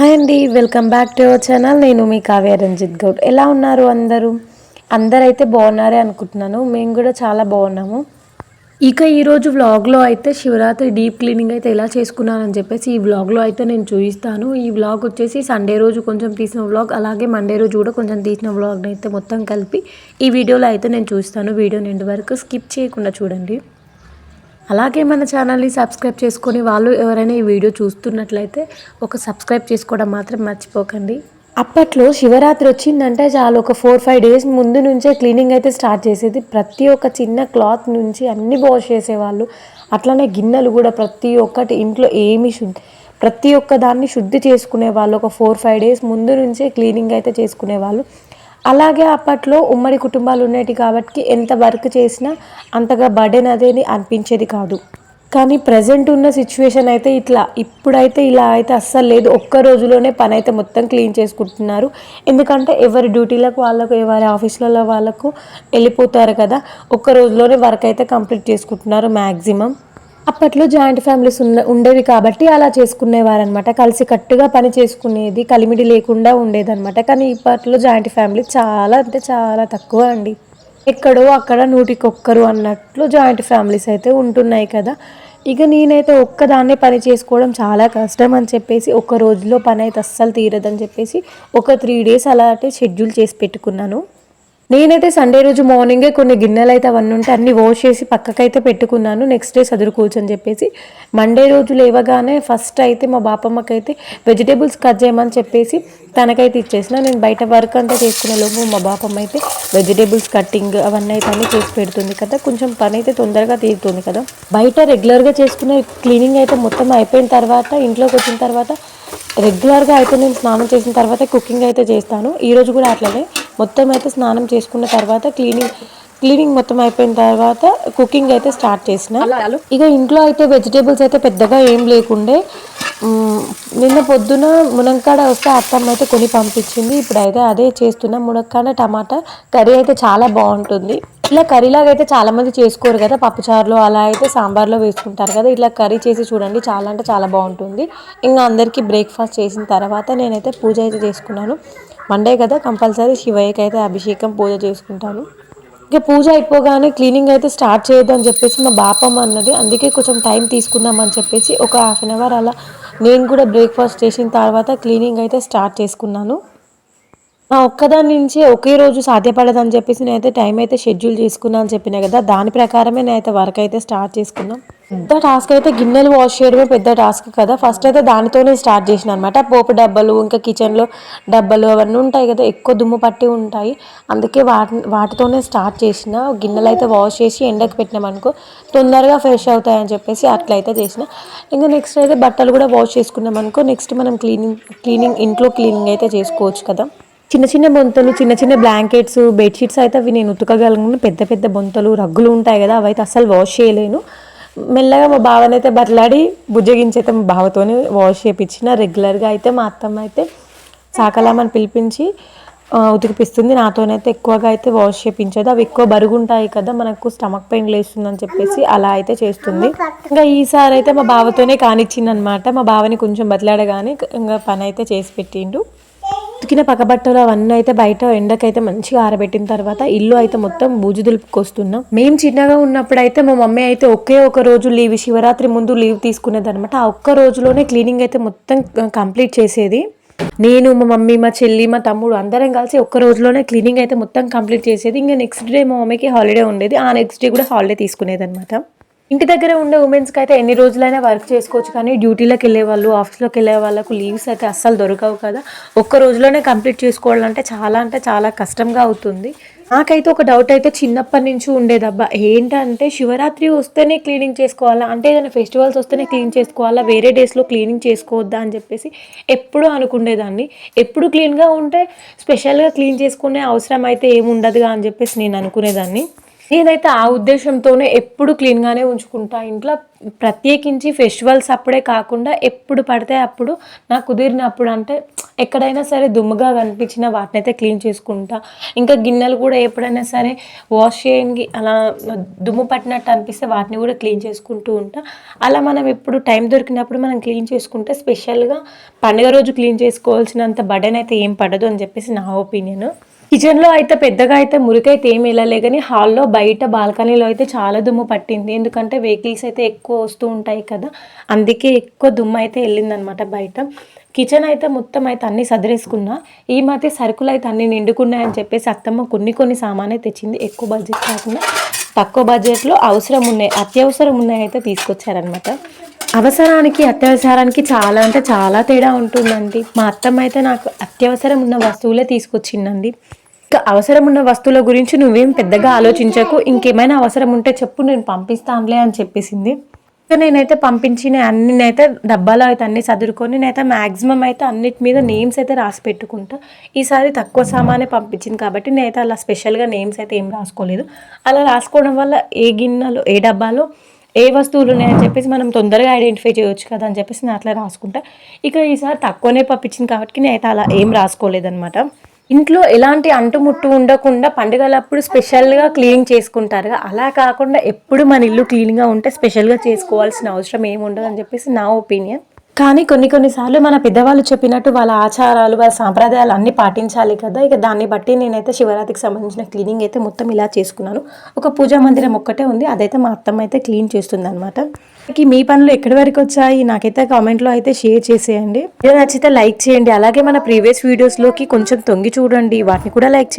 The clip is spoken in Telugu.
హాయ్ అండి welcome back to our channel. నేను మీ కావ్య రంజిత్ గౌడ్. ఎలా ఉన్నారు అందరూ? అందరైతే బాగున్నారే అనుకుంటున్నాను. మేము కూడా చాలా బాగున్నాము. ఇక ఈరోజు వ్లాగ్లో అయితే శివరాత్రి డీప్ క్లీనింగ్ అయితే ఎలా చేసుకున్నానని చెప్పేసి ఈ వ్లాగ్లో అయితే నేను చూపిస్తాను. ఈ వ్లాగ్ వచ్చేసి సండే రోజు కొంచెం తీసిన వ్లాగ్ అలాగే మండే రోజు కూడా కొంచెం తీసిన వ్లాగ్ని అయితే మొత్తం కలిపి ఈ వీడియోలో అయితే నేను చూస్తాను. వీడియో నిండు వరకు స్కిప్ చేయకుండా చూడండి. అలాగే మన ఛానల్ని సబ్స్క్రైబ్ చేసుకొని వాళ్ళు ఎవరైనా ఈ వీడియో చూస్తున్నట్లయితే ఒక సబ్స్క్రైబ్ చేసుకోవడం మాత్రం మర్చిపోకండి. అప్పట్లో శివరాత్రి వచ్చిందంటే చాలు. ఒక ఫోర్ ఫైవ్ డేస్ ముందు నుంచే క్లీనింగ్ అయితే స్టార్ట్ చేసేది. ప్రతి ఒక్క చిన్న క్లాత్ నుంచి అన్ని వాష్ చేసేవాళ్ళు. అట్లనే గిన్నెలు కూడా ప్రతి ఒక్కటి ఇంట్లో ఏమి శుద్ధి ప్రతి ఒక్క దాన్ని శుద్ధి చేసుకునే వాళ్ళు ఒక ఫోర్ ఫైవ్ డేస్ ముందు నుంచే క్లీనింగ్ అయితే చేసుకునేవాళ్ళు. అలాగే అప్పట్లో ఉమ్మడి కుటుంబాలు ఉండేవి కాబట్టి ఎంత వర్క్ చేసినా అంతగా బర్డెన్ అదేని అనిపించేది కాదు. కానీ ప్రజెంట్ ఉన్న సిచ్యువేషన్ అయితే ఇట్లా ఇప్పుడైతే ఇలా అయితే అస్సలు లేదు. ఒక్క రోజులోనే పని అయితే మొత్తం క్లీన్ చేసుకుంటున్నారు. ఎందుకంటే ఎవరి డ్యూటీలకు వాళ్ళకు ఎవరి ఆఫీసులలో వాళ్ళకు వెళ్ళిపోతారు కదా. ఒక్క రోజులోనే వర్క్ అయితే కంప్లీట్ చేసుకుంటున్నారు మ్యాక్సిమం అప్పట్లో జాయింట్ ఫ్యామిలీస్ ఉన్న ఉండేవి కాబట్టి అలా చేసుకునేవారనమాట కలిసి కట్టుగా పని చేసుకునేది కలిమిడి లేకుండా ఉండేదన్నమాట. కానీ ఇప్పట్లో జాయింట్ ఫ్యామిలీ చాలా అంటే చాలా తక్కువ అండి. ఎక్కడో అక్కడ నూటికొక్కరు అన్నట్లు జాయింట్ ఫ్యామిలీస్ అయితే ఉంటున్నాయి కదా. ఇక నేనైతే ఒక్కదాన్నే పని చేసుకోవడం చాలా కష్టం అని చెప్పేసి ఒక రోజులో పని అయితే అస్సలు తీరదని చెప్పేసి ఒక త్రీ డేస్ అలా అంటే షెడ్యూల్ చేసి పెట్టుకున్నాను. నేనైతే సండే రోజు మార్నింగే కొన్ని గిన్నెలు అయితే అవన్నీ ఉంటే అన్ని వాష్ చేసి పక్కకైతే పెట్టుకున్నాను. నెక్స్ట్ డే చదువుకోవచ్చు అని చెప్పేసి మండే రోజు లేవగానే ఫస్ట్ అయితే మా బాపమ్మకైతే వెజిటేబుల్స్ కట్ చేయమని చెప్పేసి తనకైతే ఇచ్చేసిన. నేను బయట వర్క్ అంతా చేసుకునే లోపు మా బాపమ్మ అయితే వెజిటేబుల్స్ కట్టింగ్ అవన్నీ అయితే అన్నీ చేసి పెడుతుంది కదా. కొంచెం పని అయితే తొందరగా తీరుతుంది కదా. బయట రెగ్యులర్గా చేసుకునే క్లీనింగ్ అయితే మొత్తం అయిపోయిన తర్వాత ఇంట్లోకి వచ్చిన తర్వాత రెగ్యులర్గా అయితే నేను స్నానం చేసిన తర్వాత కుకింగ్ అయితే చేస్తాను. ఈరోజు కూడా అట్లనే. మొత్తం అయితే స్నానం చేసుకున్న తర్వాత క్లీనింగ్ క్లీనింగ్ మొత్తం అయిపోయిన తర్వాత కుకింగ్ అయితే స్టార్ట్ చేసిన. ఇక ఇంట్లో అయితే వెజిటేబుల్స్ అయితే పెద్దగా ఏం లేకుండే. నిన్న పొద్దున మునక్కాడ వస్తే అత్తమ్మ అయితే కొని పంపించింది. ఇప్పుడు అయితే అదే చేస్తున్నా. మునక్కాడ టమాటా కర్రీ అయితే చాలా బాగుంటుంది. ఇట్లా కర్రీలాగా అయితే చాలామంది చేసుకోరు కదా పప్పుచారులో అలా అయితే సాంబార్లో వేసుకుంటారు కదా ఇట్లా కర్రీ చేసి చూడండి చాలా అంటే చాలా బాగుంటుంది. ఇంకా అందరికీ బ్రేక్ఫాస్ట్ చేసిన తర్వాత నేనైతే పూజ అయితే చేసుకున్నాను. మండే కదా కంపల్సరీ శివయ్యకి అయితే అభిషేకం పూజ చేసుకుంటాను. ఇక పూజ అయిపోగానే క్లీనింగ్ అయితే స్టార్ట్ చేయొద్దు అని చెప్పేసి మా బాపమ్మ అన్నది అందుకే కొంచెం టైం తీసుకుందాం అని చెప్పేసి ఒక హాఫ్ అన్ అవర్ అలా నేను కూడా బ్రేక్ఫాస్ట్ చేసిన తర్వాత క్లీనింగ్ అయితే స్టార్ట్ చేసుకున్నాను. నా ఒక్కదాని నుంచి ఒకే రోజు సాధ్యపడదని చెప్పేసి నేనైతే టైం అయితే షెడ్యూల్ చేసుకున్నా అని చెప్పిన కదా దాని ప్రకారమే నేనైతే వర్క్ అయితే స్టార్ట్ చేసుకున్నాం. పెద్ద టాస్క్ అయితే గిన్నెలు వాష్ చేయడమే పెద్ద టాస్క్ కదా ఫస్ట్ అయితే దానితోనే స్టార్ట్ చేసిన అనమాట పోపు డబ్బాలు ఇంకా కిచెన్లో డబ్బాలు అవన్నీ ఉంటాయి కదా ఎక్కువ దుమ్ము పట్టి ఉంటాయి. అందుకే వాటి వాటితోనే స్టార్ట్ చేసిన గిన్నెలు అయితే వాష్ చేసి ఎండకు పెట్టినాం అనుకో తొందరగా ఫ్రెష్ అవుతాయని చెప్పేసి అట్లయితే చేసిన. ఇంకా నెక్స్ట్ అయితే బట్టలు కూడా వాష్ చేసుకున్నాం అనుకో నెక్స్ట్ మనం క్లీనింగ్ క్లీనింగ్ ఇంట్లో క్లీనింగ్ అయితే చేసుకోవచ్చు కదా. చిన్న చిన్న బొంతలు చిన్న చిన్న బ్లాంకెట్స్ బెడ్షీట్స్ అయితే అవి నేను ఉతకగలను. పెద్ద పెద్ద బొంతలు రగ్గులు ఉంటాయి కదా అవి అయితే అస్సలు వాష్ చేయలేను. మెల్లగా మా బావనైతే అయితే బట్లాడి బుజ్జగించి అయితే మా బావతోనే వాష్ చేయించిన రెగ్యులర్గా అయితే మా అత్తమ్మ అయితే సాకలామని పిలిపించి ఉతికిపిస్తుంది. నాతోనైతే ఎక్కువగా అయితే వాష్ చేయించదు అవి ఎక్కువ బరుగు ఉంటాయి కదా మనకు స్టమక్ పెయిన్ లేస్తుందని చెప్పేసి అలా అయితే చేస్తుంది. ఇంకా ఈసారి అయితే మా బావతోనే కానిచ్చింది అనమాట మా బావని కొంచెం బతలాడగానే ఇంకా పని అయితే చేసి పెట్టిండు. ఉతికిన పక్క అవన్నీ అయితే బయట ఎండకైతే మంచిగా ఆరబెట్టిన తర్వాత ఇల్లు అయితే మొత్తం బూజు దులుపుకొస్తున్నాం మేము చిన్నగా ఉన్నప్పుడు అయితే మా మమ్మీ అయితే ఒకే ఒక రోజు లీవ్ శివరాత్రి ముందు లీవ్ తీసుకునేది అనమాట ఆ ఒక్క రోజులోనే క్లీనింగ్ అయితే మొత్తం కంప్లీట్ చేసేది. నేను మా మమ్మీ మా చెల్లి మా తమ్ముడు అందరం కలిసి ఒక్క రోజులోనే క్లీనింగ్ అయితే మొత్తం కంప్లీట్ చేసేది. ఇంకా నెక్స్ట్ డే మా మమ్మీకి హాలిడే ఉండేది. ఆ నెక్స్ట్ డే కూడా హాలిడే తీసుకునేది అనమాట ఇంటి దగ్గర ఉండే ఉమెన్స్కి అయితే ఎన్ని రోజులైనా వర్క్ చేసుకోవచ్చు కానీ డ్యూటీలోకి వెళ్ళే వాళ్ళు ఆఫీస్లోకి వెళ్ళే వాళ్ళకు లీవ్స్ అయితే అస్సలు దొరకవు కదా. ఒక్క రోజులోనే కంప్లీట్ చేసుకోవాలంటే చాలా అంటే చాలా కష్టంగా అవుతుంది. నాకైతే ఒక డౌట్ అయితే చిన్నప్పటి నుంచి ఉండేదబ్బా ఏంటంటే శివరాత్రి వస్తేనే క్లీనింగ్ చేసుకోవాలా? అంటే ఏదైనా ఫెస్టివల్స్ వస్తేనే క్లీన్ చేసుకోవాలా? వేరే డేస్లో క్లీనింగ్ చేసుకోవద్దా అని చెప్పేసి ఎప్పుడూ అనుకునేదాన్ని. ఎప్పుడు క్లీన్గా ఉంటే స్పెషల్గా క్లీన్ చేసుకునే అవసరం అయితే ఏముండదుగా అని చెప్పేసి నేను అనుకునేదాన్ని. నేనైతే ఆ ఉద్దేశంతోనే ఎప్పుడు క్లీన్గానే ఉంచుకుంటా. ఇంట్లో ప్రత్యేకించి ఫెస్టివల్స్ అప్పుడే కాకుండా ఎప్పుడు పడితే అప్పుడు నాకు కుదిరినప్పుడు అంటే ఎక్కడైనా సరే దుమ్ముగా కనిపించిన వాటిని అయితే క్లీన్ చేసుకుంటా. ఇంకా గిన్నెలు కూడా ఎప్పుడైనా సరే వాష్ చేయడానికి అలా దుమ్ము పట్టినట్టు అనిపిస్తే వాటిని కూడా క్లీన్ చేసుకుంటూ ఉంటా. అలా మనం ఎప్పుడు టైం దొరికినప్పుడు మనం క్లీన్ చేసుకుంటే స్పెషల్గా పండుగ రోజు క్లీన్ చేసుకోవాల్సినంత బడన్ అయితే ఏం పడదు అని చెప్పేసి నా ఒపీనియన్. కిచెన్లో అయితే పెద్దగా అయితే మురికైతే ఏం వెళ్ళలే కానీ హాల్లో బయట బాల్కనీలో అయితే చాలా దుమ్ము పట్టింది. ఎందుకంటే వెహికల్స్ అయితే ఎక్కువ వస్తూ ఉంటాయి కదా. అందుకే ఎక్కువ దుమ్ము అయితే వెళ్ళిందనమాట బయట. కిచెన్ అయితే మొత్తం అయితే అన్నీ సదిరేసుకున్నా. ఈ మధ్య సరుకులు అయితే అన్నీ నిండుకున్నాయని చెప్పేసి అత్తమ్మ కొన్ని కొన్ని సామాన్ తెచ్చింది. ఎక్కువ బడ్జెట్ కాకుండా తక్కువ బడ్జెట్లో అవసరం ఉన్నాయి. అత్యవసరం ఉన్నాయి అయితే తీసుకొచ్చారనమాట. అవసరానికి అత్యవసరానికి చాలా అంటే చాలా తేడా ఉంటుందండి. మా అత్తమ్మ అయితే నాకు అత్యవసరం ఉన్న వస్తువులే తీసుకొచ్చిందండి. అవసరం ఉన్న వస్తువుల గురించి నువ్వేం పెద్దగా ఆలోచించకు. ఇంకేమైనా అవసరం ఉంటే చెప్పు నేను పంపిస్తానులే అని చెప్పేసింది. నేనైతే పంపించిన అన్ని అయితే డబ్బాలో అయితే అన్ని చదువుకొని నేనైతే మ్యాక్సిమం అయితే అన్నిటి మీద నేమ్స్ అయితే రాసి పెట్టుకుంటా. ఈసారి తక్కువ సామానే పంపించింది కాబట్టి నేనైతే అలా స్పెషల్గా నేమ్స్ అయితే ఏం రాసుకోలేదు. అలా రాసుకోవడం వల్ల ఏ గిన్నెలో ఏ డబ్బాలో ఏ వస్తువులు ఉన్నాయని చెప్పేసి మనం తొందరగా ఐడెంటిఫై చేయొచ్చు కదా అని చెప్పేసి నేను అట్లా రాసుకుంటా. ఇక ఈసారి తక్కువనే పంపించింది కాబట్టి నేనైతే అలా ఏం రాసుకోలేదనమాట ఇంట్లో ఎలాంటి అంటుముట్టు ఉండకుండా పండుగలప్పుడు స్పెషల్గా క్లీన్ చేసుకుంటారు అలా కాకుండా ఎప్పుడు మన ఇల్లు క్లీన్గా ఉంటే స్పెషల్గా చేసుకోవాల్సిన అవసరం ఏముండదు ఉండదు అని చెప్పేసి నా ఒపీనియన్. కానీ కొన్ని కొన్నిసార్లు మన పెద్దవాళ్ళు చెప్పినట్టు వాళ్ళ ఆచారాలు వాళ్ళ సాంప్రదాయాలు అన్నీ పాటించాలి కదా. ఇక దాన్ని బట్టి నేనైతే శివరాత్రికి సంబంధించిన క్లీనింగ్ అయితే మొత్తం ఇలా చేసుకున్నాను. ఒక పూజా మందిరం ఒక్కటే ఉంది. అదైతే మా అత్తమ్మ అయితే క్లీన్ చేస్తుంది అనమాట మీ పనులు ఎక్కడి వరకు వచ్చాయి? నాకైతే కామెంట్లో అయితే షేర్ చేసేయండి. వీడియో నచ్చితే లైక్ చేయండి. అలాగే మన ప్రీవియస్ వీడియోస్లోకి కొంచెం తొంగి చూడండి. వాటిని కూడా లైక్ చేయండి.